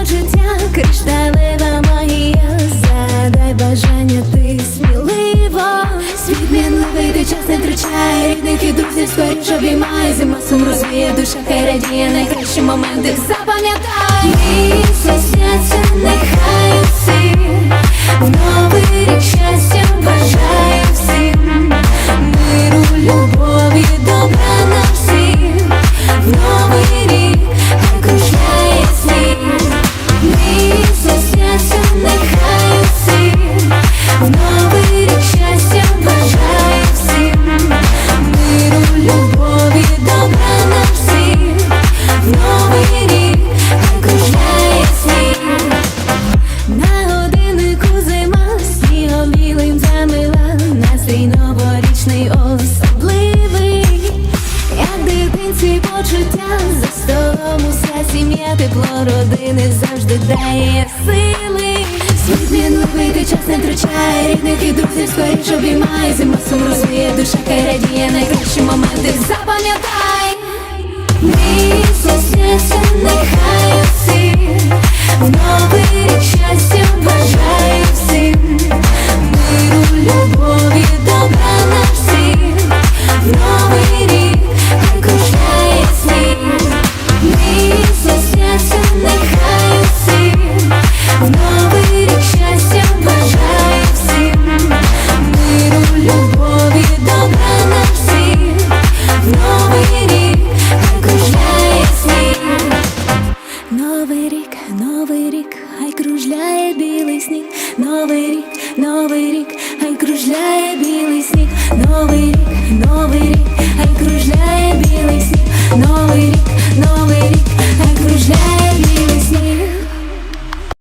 Почуття, кришталева магія, задай бажання ти сміливо. Світ мінливий, ти час не втрачає рідних і друзів скоріш обіймає Зима сум розвіє, душа хай радіє найкращі моменти запам'ятай уся Тепло родини завжди дає сили. Світ мінливий, ти час не втрачає Рідних і друзів скоріш обіймає. Зима сум розвіє, душа хай радіє Найкращі моменти запам'ятай. Місяць сняться, білий сніг, новий рік, новий рік, хай кружляє білий сніг, новий рік, новий рік, хай кружляє білий сніг, новий рік,